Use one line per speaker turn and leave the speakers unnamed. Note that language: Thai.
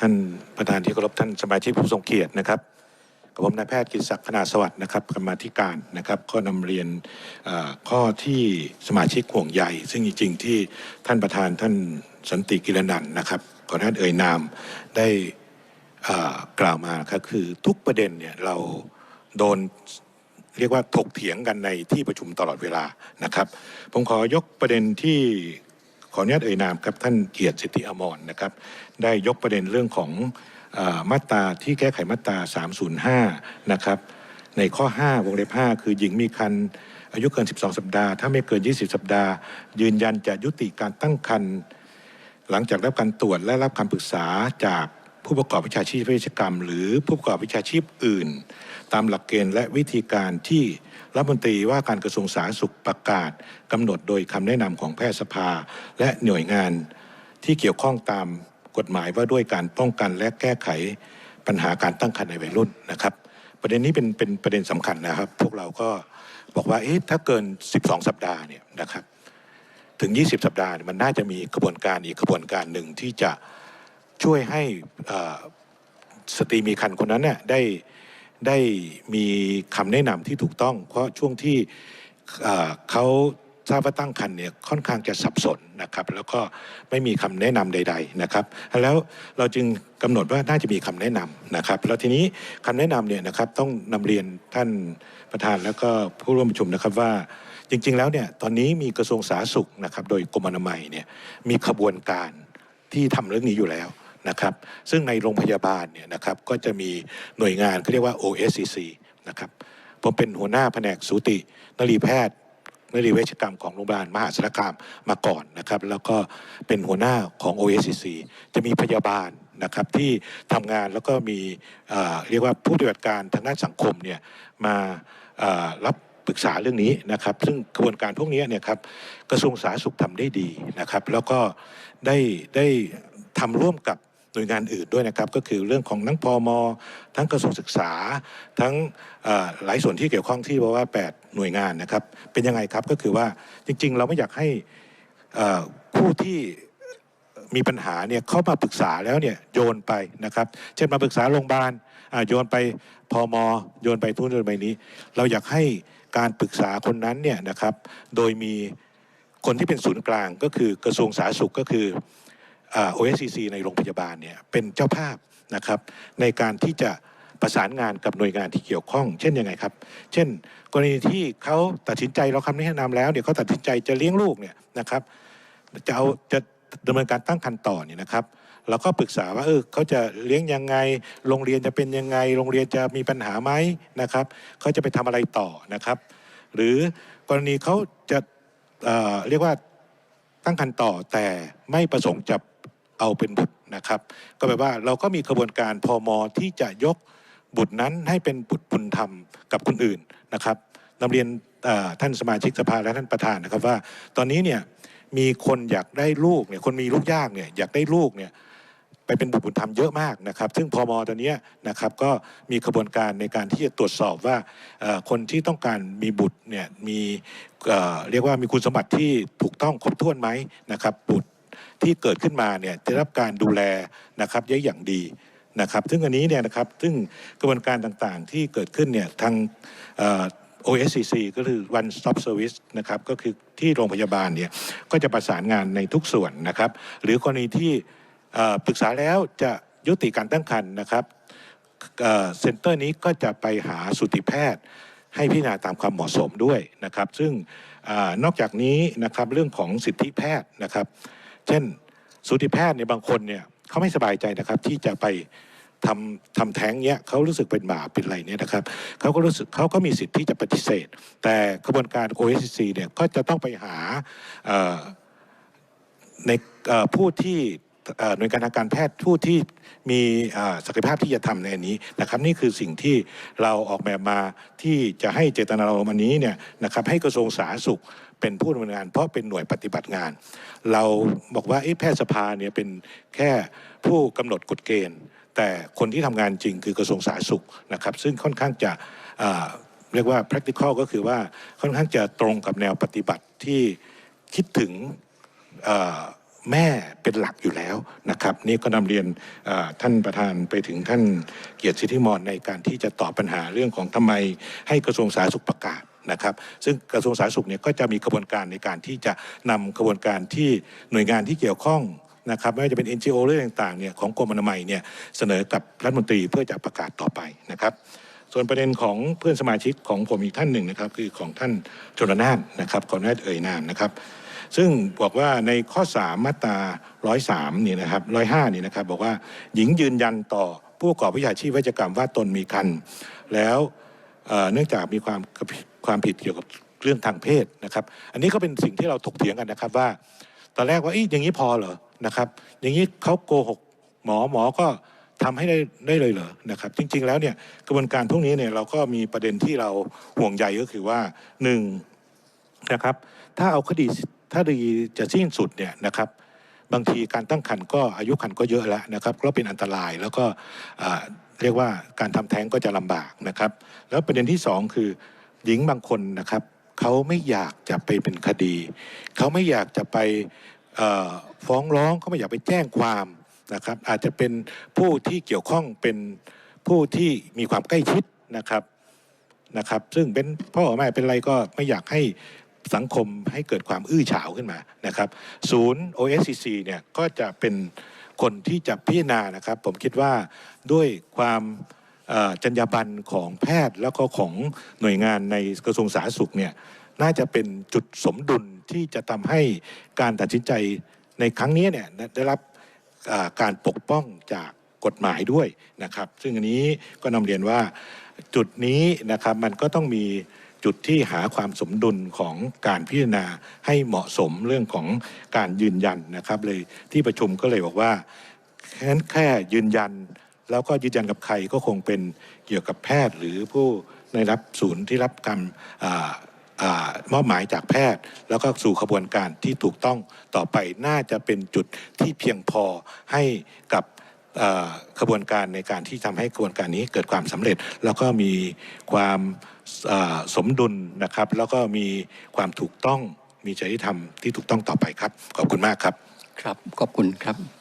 ท่านประธานที่เคารพท่านสมาชิกผู้ทรงเกียรตินะครับกับผมนายแพทย์กิตศักดิ์พนาสวัสดิ์นะครับกรรมาธิการนะครับก็นำเรียนข้อที่สมาชิกห่วงใยซึ่งจริงๆที่ท่านประธานท่านสันติกิรนันนะครับขอท่านเอ่ยนามได้กล่าวมาครับคือทุกประเด็นเนี่ยเราโดนเรียกว่าถกเถียงกันในที่ประชุมตลอดเวลานะครับ ผมขอยกประเด็นที่ ขออนุญาตเอ่ยนามครับท่านเกียรติสิทธิอมรนะครับ ได้ยกประเด็นเรื่องของอมาตราที่แก้ไขมาตรา 305 นะครับ ในข้อ 5 วงเล็บ 5 คือหญิงมีครรภ์อายุเกิน 12 สัปดาห์ ถ้าไม่เกิน 20 สัปดาห์ ยืนยันจะยุติการตั้งครรภ์หลังจากรับการตรวจและรับคำปรึกษาจากผู้ประกอบวิชาชีพเวชกรรม หรือผู้ประกอบวิชาชีพอื่น ตามหลักเกณฑ์และวิธีการที่ รัฐมนตรีว่าการกระทรวงสาธารณสุขประกาศกำหนดโดยคำแนะนำของแพทยสภา และหน่วยงานที่เกี่ยวข้องตามกฎหมายว่าด้วยการป้องกันและแก้ไขปัญหาการตั้งครรภ์ในวัยรุ่นนะครับ ประเด็นนี้เป็นเป็นประเด็นสำคัญนะครับ พวกเราก็บอกว่าเอ๊ะถ้าเกิน 12 สัปดาห์เนี่ยนะครับถึง 20 สัปดาห์มันน่าจะมีกระบวนการอีกกระบวนการหนึ่งที่จะช่วยให้สตรีมีครรภ์คนนั้นเนี่ยได้ ได้มีคำแนะนำที่ถูกต้อง เพราะช่วงที่เขาทราบว่าตั้งครรภ์เนี่ยค่อนข้างจะสับสนนะครับ แล้วก็ไม่มีคำแนะนำใด ๆนะครับ แล้วเราจึงกำหนดว่าน่าจะมีคำแนะนำนะครับ แล้วทีนี้คำแนะนำเนี่ยนะครับต้องนำเรียนท่านประธานแล้วก็ผู้ร่วมประชุมนะครับว่าจริง ๆ แล้วเนี่ยตอนนี้มีกระทรวงสาธารณสุขนะครับ โดยกรมอนามัยเนี่ยมีขบวนการที่ทำเรื่องนี้อยู่แล้ว นะครับ ซึ่งในโรงพยาบาลเนี่ยนะครับก็จะมีหน่วยงานเขาเรียกว่า OSCC นะครับผมเป็นหัวหน้าแผนกสูตินรีแพทย์นรีเวชกรรมของโรงพยาบาลมหาสารคามมาก่อนนะครับ แล้วก็เป็นหัวหน้าของ OSCC จะมีพยาบาลนะครับที่ทำงานแล้วก็มีเเรียกว่าผู้ปฏิบัติการทางด้านสังคมเนี่ยมารับปรึกษาเรื่องนี้นะครับ ซึ่งกระบวนการพวกนี้เนี่ยครับกระทรวงสาธารณสุขทำได้ดีนะครับ แล้วก็ได้ได้ทำร่วมกับ หน่วยงานอื่นด้วยนะครับ ก็คือเรื่องของทั้งพมทั้งกระทรวงศึกษา ทั้งหลายส่วนที่เกี่ยวข้องที่บอกว่า 8 หน่วยงานนะครับ เป็นยังไงครับก็คือว่าจริง ๆ เราไม่อยากให้ผู้ที่มีปัญหาเนี่ยเข้ามาปรึกษาแล้วเนี่ยโยนไปนะครับ เช่นมาปรึกษาโรงพยาบาลโยนไปพมโยนไปทุนโยนไปนี้ เราอยากให้การปรึกษาคนนั้นเนี่ยนะครับ โดยมีคนที่เป็นศูนย์กลางก็คือกระทรวงสาธารณสุขก็คือ OSCC ในโรงพยาบาลเนี่ยเป็นเจ้าภาพนะครับในการที่จะประสานงานกับหน่วยงานที่เกี่ยวข้อง เช่นยังไงครับ เช่น กรณีที่เขาตัดสินใจเราคำแนะนำแล้วเนี่ยเขาตัดสินใจจะเลี้ยงลูกเนี่ยนะครับจะเอาจะดำเนินการตั้งครรภ์ต่อเนี่ยนะครับเราก็ปรึกษาว่าเออเขาจะเลี้ยงยังไง โรงเรียนจะเป็นยังไง โรงเรียนจะมีปัญหาไหมนะครับเขาจะไปทำอะไรต่อนะครับ หรือกรณีเขาจะเเรียกว่าตั้งครรภ์ต่อแต่ไม่ประสงค์จะ เอาเป็นบุตรนะครับ ก็แปลว่าเราก็มีกระบวนการพมที่จะยกบุตรนั้นให้เป็นบุตรบุญธรรมกับคนอื่นนะครับนำเรียนท่านสมาชิกสภาและท่านประธานนะครับว่า ตอนนี้เนี่ยมีคนอยากได้ลูกเนี่ยคนมีลูกยากเนี่ยอยากได้ลูกเนี่ยไปเป็นบุตรบุญธรรมเยอะมากนะครับ ซึ่งพมตอนนี้นะครับก็มีกระบวนการในการที่จะตรวจสอบว่าคนที่ต้องการมีบุตรเนี่ยมีเรียกว่ามีคุณสมบัติที่ถูกต้องครบถ้วนไหมนะครับบุตร ที่เกิดขึ้นมาเนี่ยได้รับการดูแลนะครับได้อย่างดีนะครับ ซึ่งอันนี้เนี่ยนะครับซึ่งกระบวนการต่างๆที่เกิดขึ้นเนี่ยทาง OSCC ก็คือ One Stop Service นะครับ ก็คือที่โรงพยาบาลเนี่ยก็จะประสานงานในทุกส่วนนะครับ หรือกรณีที่ปรึกษาแล้วจะยุติการตั้งครรภ์นะครับเซ็นเตอร์นี้ก็จะไปหาสูติแพทย์ ให้พิจารณาตามความเหมาะสมด้วยนะครับ ซึ่งอนอกจากนี้นะครับเรื่องของสิทธิแพทย์นะครับ เช่นสูติแพทย์ในบางคนเนี่ยเขาไม่สบายใจนะครับ ที่จะไปทำทำแท้งเนี้ยเขารู้สึกเป็นบาปเป็นอะไรเนี่ยนะครับเขาก็รู้สึกเขาก็มีสิทธิ์ที่จะปฏิเสธ แต่กระบวนการ OSCC เนี่ยก็จะต้องไปหาในผู้ที่ หน่วยงานทางการแพทย์ผู้ที่มีศักยภาพที่จะทำในนี้นะครับ นี่คือสิ่งที่เราออกแบบมาที่จะให้เจตนารมณ์อันนี้เนี่ยนะครับให้กระทรวงสาธารณสุขเป็นผู้ดำเนินงานเพราะเป็นหน่วยปฏิบัติงาน เราบอกว่าเอ๊ะแพทยสภาเนี่ยเป็นแค่ผู้กำหนดกฎเกณฑ์ แต่คนที่ทำงานจริงคือกระทรวงสาธารณสุขนะครับ ซึ่งค่อนข้างจะเรียกว่า practical ก็คือว่าค่อนข้างจะตรงกับแนวปฏิบัติที่คิดถึง แม่เป็นหลักอยู่แล้วนะครับ นี่ก็นำเรียนท่านประธานไปถึงท่านเกียรติสิทธิมรในการที่จะตอบปัญหาเรื่องของทำไมให้กระทรวงสาธารณสุขประกาศนะครับ ซึ่งกระทรวงสาธารณสุขเนี่ยก็จะมีกระบวนการในการที่จะนำกระบวนการที่หน่วยงานที่เกี่ยวข้องนะครับไม่ว่าจะเป็น NGO เรื่องต่างๆเนี่ยของกรมอนามัยเนี่ยเสนอกับรัฐมนตรีเพื่อจะประกาศต่อไปนะครับ ส่วนประเด็นของเพื่อนสมาชิกของผมอีกท่านหนึ่งนะครับ คือของท่านชนนานนะครับขออนุญาตเอ่ยนามนะครับ ซึ่งบอกว่าในข้อ 3 มาตรา 103นี่นะครับ105นี่นะครับบอกว่าหญิงยืนยันต่อผู้ประกอบวิชาชีพเวชกรรมว่าตนมีคันแล้วเเนื่องจากมีความความผิดเกี่ยวกับเรื่องทางเพศนะครับ อันนี้ก็เป็นสิ่งที่เราถกเถียงกันนะครับว่า ตอนแรกว่าอีอย่างนี้พอเหรอนะครับ อย่างนี้เขาโกหกหมอหมอก็ทำให้ได้ได้เลยเหรอนะครับ จริง ๆ แล้วเนี่ยกระบวนการพวกนี้เนี่ยเราก็มีประเด็นที่เราห่วงใยก็คือว่าหนึ่งนะครับ ถ้าเอาคดี ถ้าดีจะสิ้นสุดเนี่ยนะครับบางทีการตั้งครรภ์ก็อายุครรภ์ก็เยอะแล้วนะครับก็เป็นอันตรายแล้วก็เรียกว่าการทำแท้งก็จะลำบากนะครับ แล้วประเด็นที่สองคือหญิงบางคนนะครับเขาไม่อยากจะไปเป็นคดีเขาไม่อยากจะไปฟ้องร้องเขาไม่อยากไปแจ้งความนะครับ อาจจะเป็นผู้ที่เกี่ยวข้องเป็นผู้ที่มีความใกล้ชิดนะครับนะครับ ซึ่งเป็นพ่อแม่เป็นอะไรก็ไม่อยากให้ สังคมให้เกิดความอื้อฉาวขึ้นมานะครับ ศูนย์ OSCC เนี่ยก็จะเป็นคนที่จะพิจารณานะครับ ผมคิดว่าด้วยความจรรยาบรรณของแพทย์แล้วก็ของหน่วยงานในกระทรวงสาธารณสุขเนี่ยน่าจะเป็นจุดสมดุลที่จะทำให้การตัดสินใจในครั้งนี้เนี่ยได้รับการปกป้องจากกฎหมายด้วยนะครับ ซึ่งอันนี้ก็นำเรียนว่าจุดนี้นะครับมันก็ต้องมี จุดที่หาความสมดุลของการพิจารณาให้เหมาะสมเรื่องของการยืนยันนะครับ เลยที่ประชุมก็เลยบอกว่าแค่แค่ยืนยัน แล้วก็ยืนยันกับใครก็คงเป็นเกี่ยวกับแพทย์ หรือผู้ในรับศูนย์ที่รับการอ่าอามอบหมายจากแพทย์ แล้วก็สู่ขบวนการที่ถูกต้องต่อไปน่าจะเป็นจุดที่เพียงพอให้กับขบวนการในการที่ทำให้ขบวนการนี้เกิดความสำเร็จ แล้วก็มีความ สมดุลนะครับ แล้วก็มีความถูกต้องมีจริยธรรมที่ถูกต้องต่อไปครับ ขอบคุณมากครับ
ครับ ขอบคุณครับ